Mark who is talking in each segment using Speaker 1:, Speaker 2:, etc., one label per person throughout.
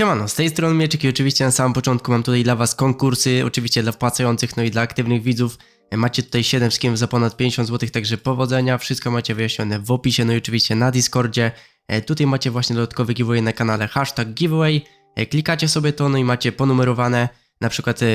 Speaker 1: Siemano, z tej strony Mieczek i oczywiście na samym początku mam tutaj dla was konkursy, oczywiście dla wpłacających, no i dla aktywnych widzów. Macie tutaj 7 skinów za ponad 50 zł, także powodzenia, wszystko macie wyjaśnione w opisie, no i oczywiście na Discordzie. E, Tutaj macie właśnie dodatkowy giveaway na kanale, hashtag giveaway. E, Klikacie sobie to, no i macie ponumerowane, na przykład e,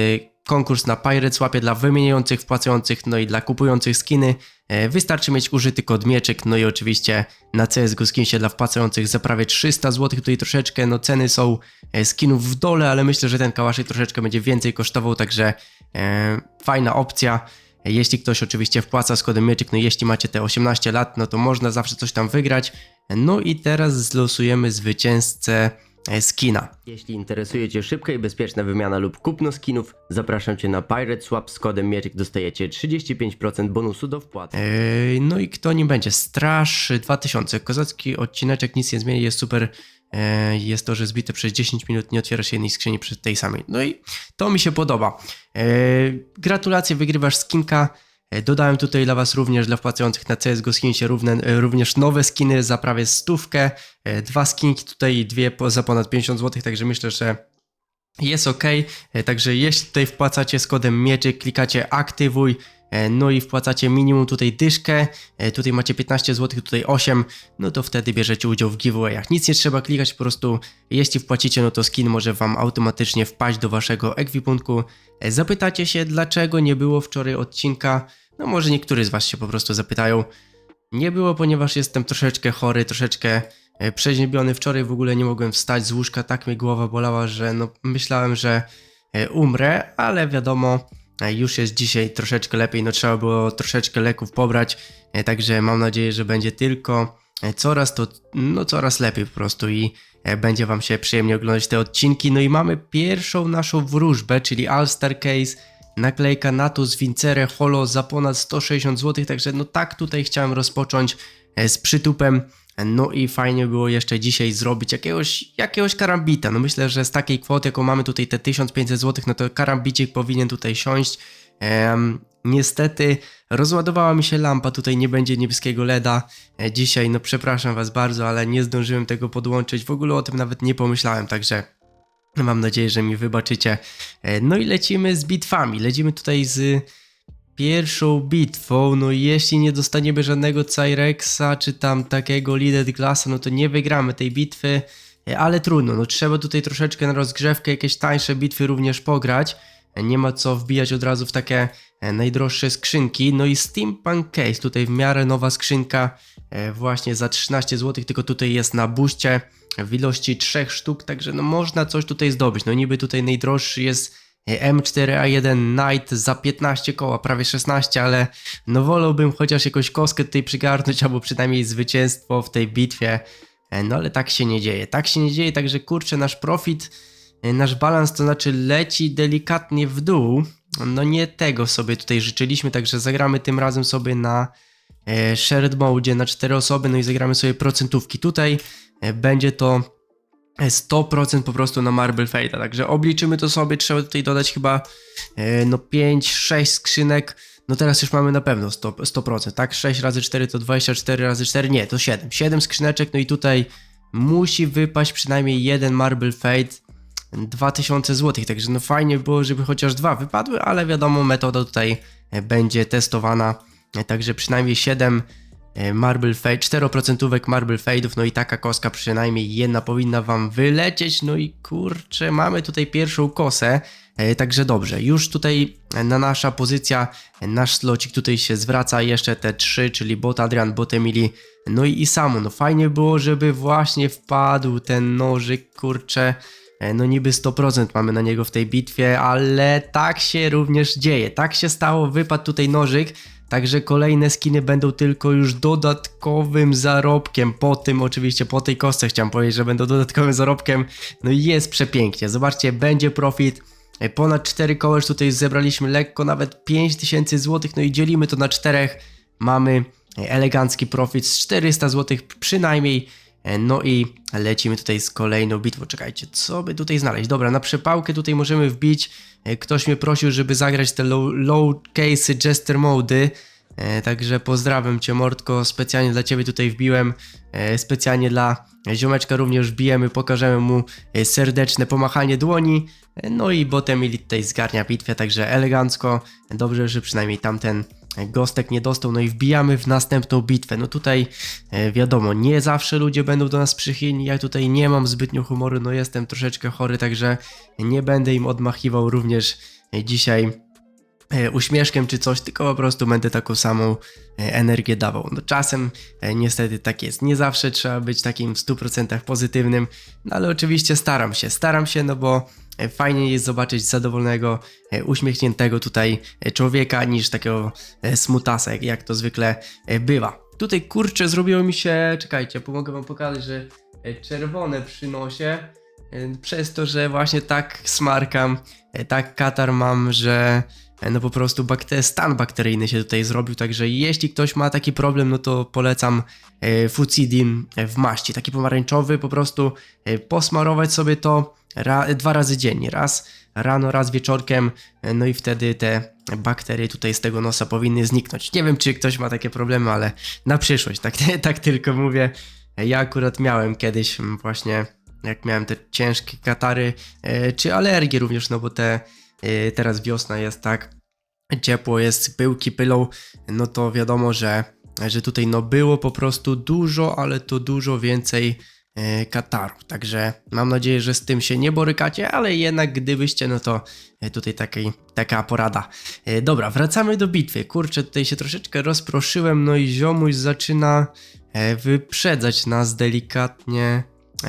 Speaker 1: konkurs na Pirate Swapie dla wymieniających, wpłacających, no i dla kupujących skiny. E, Wystarczy mieć użyty kod mieczek, no i oczywiście na CSGO Skinsie dla wpłacających za prawie 300 zł. Tutaj troszeczkę, no ceny są e, skinów w dole, ale myślę, że ten kałaszek troszeczkę będzie więcej kosztował, także e, fajna opcja. Jeśli ktoś oczywiście wpłaca z kodem mieczek, no jeśli macie te 18 lat, no to można zawsze coś tam wygrać. No i teraz zlosujemy zwycięzcę skina. Jeśli interesuje Cię szybka i bezpieczna wymiana lub kupno skinów, zapraszam Cię na Pirate Swap z kodem mieczek dostajecie 35% bonusu do wpłaty. Eee, no i kto nim będzie? Straż 2000. Kozacki odcineczek, nic nie zmieni, jest super. Eee, jest to, że zbite przez 10 minut nie otwiera się jednej skrzyni przy tej samej. No i to mi się podoba. Eee, gratulacje, wygrywasz skinka. E, Dodałem tutaj dla Was również dla wpłacających na CSGO Skinsie równe, e, również nowe skiny za prawie stówkę. E, Dwa skinki tutaj dwie za ponad 50 zł, także myślę, że jest ok. Także jeśli tutaj wpłacacie z kodem mieczyk, klikacie aktywuj, no i wpłacacie minimum tutaj dyszkę, e, tutaj macie 15 zł, tutaj 8, no to wtedy bierzecie udział w giveawayach. Nic nie trzeba klikać, po prostu jeśli wpłacicie, no to skin może wam automatycznie wpaść do waszego ekwipunku. E, Zapytacie się, dlaczego nie było wczoraj odcinka, no może niektórzy z was się po prostu zapytają. Nie było, ponieważ jestem troszeczkę chory, troszeczkę e, przeziębiony. Wczoraj w ogóle nie mogłem wstać z łóżka, tak mnie głowa bolała, że no myślałem, że e, umrę, ale wiadomo, e, już jest dzisiaj troszeczkę lepiej, no trzeba było troszeczkę leków pobrać, e, także mam nadzieję, że będzie tylko e, coraz to, no coraz lepiej po prostu i e, będzie wam się przyjemnie oglądać te odcinki. No i mamy pierwszą naszą wróżbę, czyli All Star Case, naklejka Natus Vincere Holo za ponad 160 zł, także no tak tutaj chciałem rozpocząć z przytupem. No i fajnie było jeszcze dzisiaj zrobić jakiegoś, jakiegoś karambita. No myślę, że z takiej kwoty, jaką mamy tutaj te 1500 zł, no to karambicik powinien tutaj siąść. Em, niestety rozładowała mi się lampa, tutaj nie będzie niebieskiego LEDa. E, dzisiaj, no przepraszam was bardzo, ale nie zdążyłem tego podłączyć. W ogóle o tym nawet nie pomyślałem, także Mam nadzieję, że mi wybaczycie. E, No i lecimy z bitwami. Lecimy tutaj z pierwszą bitwą. No jeśli nie dostaniemy żadnego Cyrexa, czy tam takiego Lidded Glassa, no to nie wygramy tej bitwy. Ale trudno, no trzeba tutaj troszeczkę na rozgrzewkę jakieś tańsze bitwy również pograć. Nie ma co wbijać od razu w takie e, najdroższe skrzynki. No i Steampunk Case, tutaj w miarę nowa skrzynka, e, właśnie za 13 zł, tylko tutaj jest na buście w ilości trzech sztuk, także no można coś tutaj zdobyć. No niby tutaj najdroższy jest M4A1 Knight za 15 koła, prawie 16, ale no wolałbym chociaż jakąś kostkę tutaj przygarnąć, albo przynajmniej zwycięstwo w tej bitwie. E, No ale tak się nie dzieje. Tak się nie dzieje, także kurczę, nasz profit, e, nasz balans to znaczy leci delikatnie w dół. No nie tego sobie tutaj życzyliśmy, także zagramy tym razem sobie na e, shared mode na 4 osoby, no i zagramy sobie procentówki. Tutaj będzie to 100% po prostu na Marble Fate'a, także obliczymy to sobie, trzeba tutaj dodać chyba e, no 5-6 skrzynek, no teraz już mamy na pewno 100%, 100% tak? 6 razy 4 to 24 razy 4, nie, to 7, 7 skrzyneczek, no i tutaj musi wypaść przynajmniej jeden Marble Fate, 2000 zł, także no fajnie było, żeby chociaż dwa wypadły, ale wiadomo, metoda tutaj będzie testowana, także przynajmniej 7 e, Marble Fade, 4% Marble Fade'ów, no i taka koska przynajmniej jedna powinna wam wylecieć, no i kurczę, mamy tutaj pierwszą kosę, e, także dobrze, już tutaj e, na nasza pozycja, e, nasz slocik tutaj się zwraca, jeszcze te trzy, czyli Bot Adrian, Bot Emily, no i Isamu, no fajnie było, żeby właśnie wpadł ten nożyk, kurczę, E, No niby 100% mamy na niego w tej bitwie, ale tak się również dzieje. Tak się stało, wypadł tutaj nożyk, także kolejne skiny będą tylko już dodatkowym zarobkiem. Po tym oczywiście, po tej kostce chciałem powiedzieć, że będą dodatkowym zarobkiem. No i jest przepięknie. Zobaczcie, będzie profit. E, Ponad 4 koła już tutaj zebraliśmy lekko, nawet 5000 zł, no i dzielimy to na czterech. Mamy elegancki profit z 400 zł przynajmniej. E, No i lecimy tutaj z kolejną bitwą. Czekajcie, co by tutaj znaleźć? Dobra, na przepałkę tutaj możemy wbić. E, Ktoś mnie prosił, żeby zagrać te low, low case jester mody. E, Także pozdrawiam cię Mordko, specjalnie dla ciebie tutaj wbiłem, specjalnie dla ziomeczka również wbijemy, pokażemy mu serdeczne pomachanie dłoni, no i potem Elite tutaj zgarnia bitwę, także elegancko, dobrze, że przynajmniej tamten Gostek nie dostał, no i wbijamy w następną bitwę. No tutaj e, wiadomo, nie zawsze ludzie będą do nas przychylni, ja tutaj nie mam zbytnio humoru, no jestem troszeczkę chory, także nie będę im odmachiwał również e, dzisiaj e, uśmieszkiem czy coś, tylko po prostu będę taką samą energię dawał. No czasem niestety tak jest, nie zawsze trzeba być takim w 100% pozytywnym, no ale oczywiście staram się, staram się, no bo fajnie jest zobaczyć zadowolonego, e, uśmiechniętego tutaj e, człowieka niż takiego e, smutasa, jak- to zwykle e, bywa. Tutaj kurczę zrobiło mi się, czekajcie, pomogę wam pokazać, że e, czerwone przy nosie, e, przez to, że właśnie tak smarkam, e, tak katar mam, że e, no po prostu bakte- stan bakteryjny się tutaj zrobił, także jeśli ktoś ma taki problem, no to polecam e, Fucidin e, w maści, taki pomarańczowy, po prostu e, posmarować sobie to ra- dwa razy dziennie, raz rano, raz wieczorkiem, no i wtedy te bakterie tutaj z tego nosa powinny zniknąć. Nie wiem, czy ktoś ma takie problemy, ale na przyszłość, tak, tak tylko mówię. Ja akurat miałem kiedyś właśnie, jak miałem te ciężkie katary, e, czy alergie również, no bo te e, teraz wiosna jest tak, ciepło jest, pyłki pylą, no to wiadomo, że, że tutaj no było po prostu dużo, ale to dużo więcej kataru. Także mam nadzieję, że z tym się nie borykacie, ale jednak gdybyście, no to e, tutaj takiej, taka porada. E, Dobra, wracamy do bitwy. Kurczę, tutaj się troszeczkę rozproszyłem, no i ziomuś zaczyna e, wyprzedzać nas delikatnie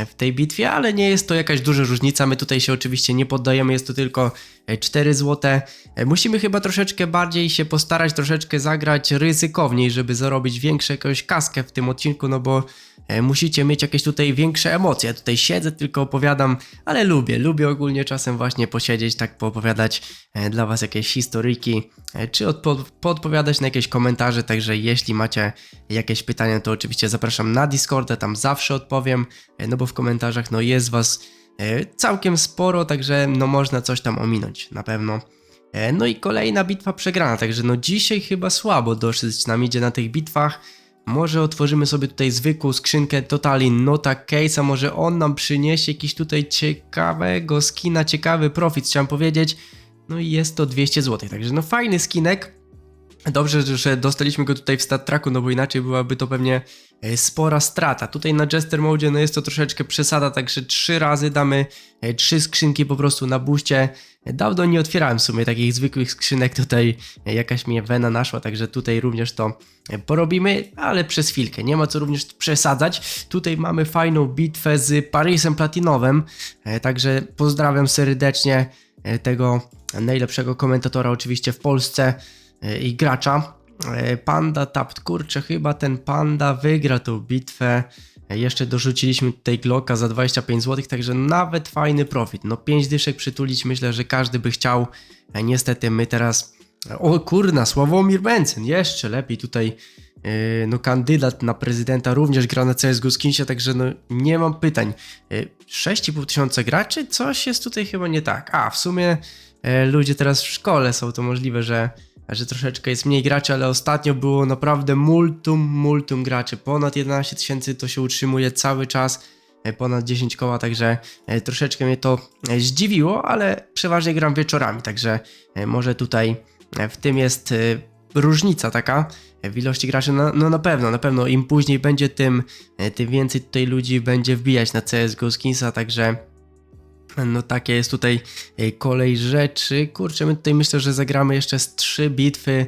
Speaker 1: w tej bitwie, ale nie jest to jakaś duża różnica. My tutaj się oczywiście nie poddajemy, jest to tylko e, 4 złote. E, Musimy chyba troszeczkę bardziej się postarać, troszeczkę zagrać ryzykowniej, żeby zarobić większą jakąś kaskę w tym odcinku, no bo e, musicie mieć jakieś tutaj większe emocje. Ja tutaj siedzę, tylko opowiadam, ale lubię, lubię ogólnie czasem właśnie posiedzieć, tak poopowiadać e, dla was jakieś historyjki, e, czy odpo- podpowiadać na jakieś komentarze, także jeśli macie jakieś pytania, to oczywiście zapraszam na Discorda, tam zawsze odpowiem, e, no bo w komentarzach no jest was e, całkiem sporo, także no można coś tam ominąć, na pewno. E, No i kolejna bitwa przegrana, także no dzisiaj chyba słabo dosyć nam idzie na tych bitwach. Może otworzymy sobie tutaj zwykłą skrzynkę Totali Nota Case, a może on nam przyniesie jakiś tutaj ciekawego skina, ciekawy profit, chciałem powiedzieć. No i jest to 200 zł, także no fajny skinek. Dobrze, że dostaliśmy go tutaj w stat tracku, no bo inaczej byłaby to pewnie e, spora strata. Tutaj na Jester Mode no jest to troszeczkę przesada, także trzy razy damy e, trzy skrzynki po prostu na buście. Dawno nie otwierałem w sumie takich zwykłych skrzynek, tutaj jakaś mnie wena naszła, także tutaj również to porobimy, ale przez chwilkę. Nie ma co również przesadzać. Tutaj mamy fajną bitwę z Parisem Platinowym, e, także pozdrawiam serdecznie e, tego najlepszego komentatora oczywiście w Polsce e, i gracza. Panda Tapt, kurczę, chyba ten Panda wygra tą bitwę. E, Jeszcze dorzuciliśmy tutaj Glocka za 25 zł, także nawet fajny profit. No 5 dyszek przytulić, myślę, że każdy by chciał. E, Niestety my teraz... O kurna, Sławomir Mencen, jeszcze lepiej tutaj e, no kandydat na prezydenta również gra na CSGO Skinsie, także no nie mam pytań. E, 6,5 tysiąca graczy? Coś jest tutaj chyba nie tak. A, w sumie e, ludzie teraz w szkole są, to możliwe, że, że troszeczkę jest mniej graczy, ale ostatnio było naprawdę multum, multum graczy. Ponad 11 tysięcy to się utrzymuje cały czas, e, ponad 10 koła, także e, troszeczkę mnie to e, zdziwiło, ale przeważnie gram wieczorami, także może tutaj w tym jest różnica taka w ilości graczy. No, no na pewno, na pewno im później będzie, tym, tym więcej tutaj ludzi będzie wbijać na CSGO Skinsa, także no takie jest tutaj e, kolej rzeczy. Kurczę, my tutaj myślę, że zagramy jeszcze z 3 bitwy,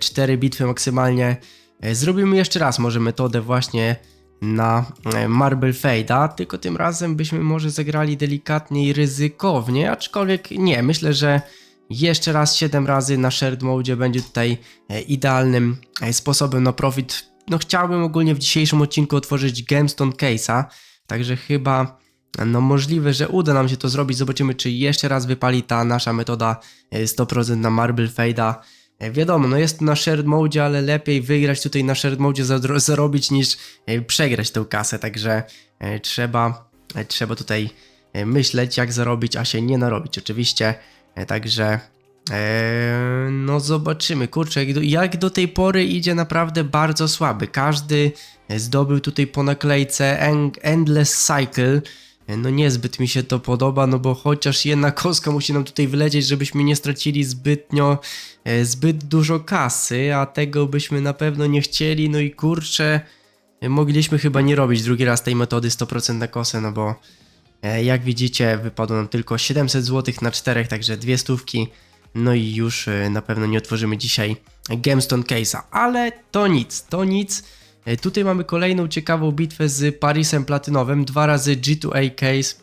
Speaker 1: 4 bitwy maksymalnie. E, Zrobimy jeszcze raz może metodę właśnie na e, Marble Fade'a, tylko tym razem byśmy może zagrali delikatnie i ryzykownie, aczkolwiek nie, myślę, że jeszcze raz 7 razy na Shared Mode będzie tutaj e, idealnym e, sposobem na profit. No chciałbym ogólnie w dzisiejszym odcinku otworzyć Gemstone Case'a, także chyba no możliwe, że uda nam się to zrobić. Zobaczymy, czy jeszcze raz wypali ta nasza metoda e, 100% na Marble Fade'a. E, Wiadomo, no jest na shared mode, ale lepiej wygrać tutaj na shared mode zarobić niż e, przegrać tę kasę, także e, trzeba, e, trzeba tutaj e, myśleć jak zarobić, a się nie narobić oczywiście. E, Także no zobaczymy, kurczę, jak do, jak do tej pory idzie naprawdę bardzo słaby. Każdy zdobył tutaj po naklejce End- Endless Cycle. No niezbyt mi się to podoba, no bo chociaż jedna kostka musi nam tutaj wylecieć, żebyśmy nie stracili zbytnio, e, zbyt dużo kasy, a tego byśmy na pewno nie chcieli, no i kurczę, e, mogliśmy chyba nie robić drugi raz tej metody 100% na kosę, no bo E, Jak widzicie, wypadło nam tylko 700 zł na czterech, także dwie stówki. No i już na pewno nie otworzymy dzisiaj Gemstone Case'a, ale to nic, to nic. E, Tutaj mamy kolejną ciekawą bitwę z Parisem Platynowym, dwa razy G2A Case.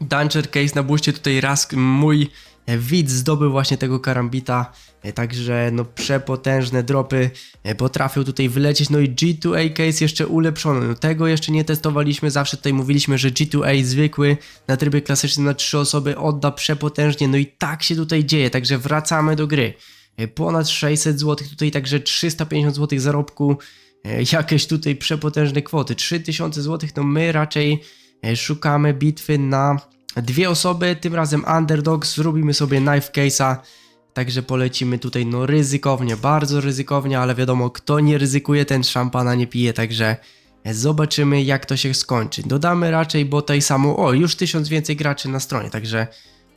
Speaker 1: Dungeon Case na buście tutaj raz mój e, widz zdobył właśnie tego karambita, e, także no przepotężne dropy potrafią tutaj wylecieć, no i G2A Case jeszcze ulepszony, no tego jeszcze nie testowaliśmy, zawsze tutaj mówiliśmy, że G2A zwykły na trybie klasycznym na 3 osoby odda przepotężnie, no i tak się tutaj dzieje, także wracamy do gry. Ponad 600 zł, tutaj także 350 zł zarobku, jakieś tutaj przepotężne kwoty, 3000 zł, no my raczej e, szukamy bitwy na dwie osoby, tym razem Underdogs, zrobimy sobie knife case'a, także polecimy tutaj no ryzykownie, bardzo ryzykownie, ale wiadomo, kto nie ryzykuje, ten szampana nie pije, także e, zobaczymy jak to się skończy. Dodamy raczej bo tej samą, o już tysiąc więcej graczy na stronie, także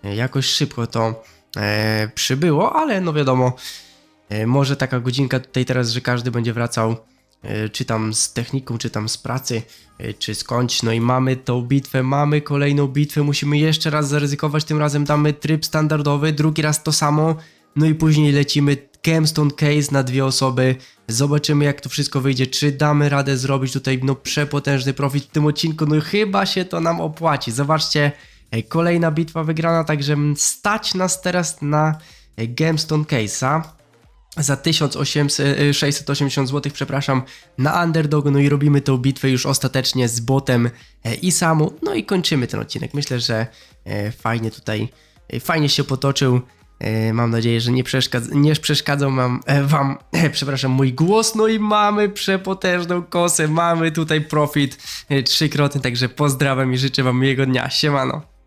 Speaker 1: e, jakoś szybko to e, przybyło, ale no wiadomo, e, może taka godzinka tutaj teraz, że każdy będzie wracał e, czy tam z techniką, czy tam z pracy, e, czy skądś. No i mamy tą bitwę, mamy kolejną bitwę, musimy jeszcze raz zaryzykować, tym razem damy tryb standardowy, drugi raz to samo, no i później lecimy Gemstone Case na dwie osoby, zobaczymy jak to wszystko wyjdzie, czy damy radę zrobić tutaj no przepotężny profit w tym odcinku, no chyba się to nam opłaci. Zobaczcie, e, kolejna bitwa wygrana, także stać nas teraz na e, Gemstone Case'a za 1680 zł, przepraszam, na underdogu, no i robimy tą bitwę już ostatecznie z botem e, i samu, no i kończymy ten odcinek. Myślę, że e, fajnie tutaj, e, fajnie się potoczył. Mam nadzieję, że nie, przeszkadz nie przeszkadzał mam, wam, przepraszam, mój głos. No i mamy przepotężną kosę, mamy tutaj profit trzykrotny, także pozdrawiam i życzę wam miłego dnia. Siemano.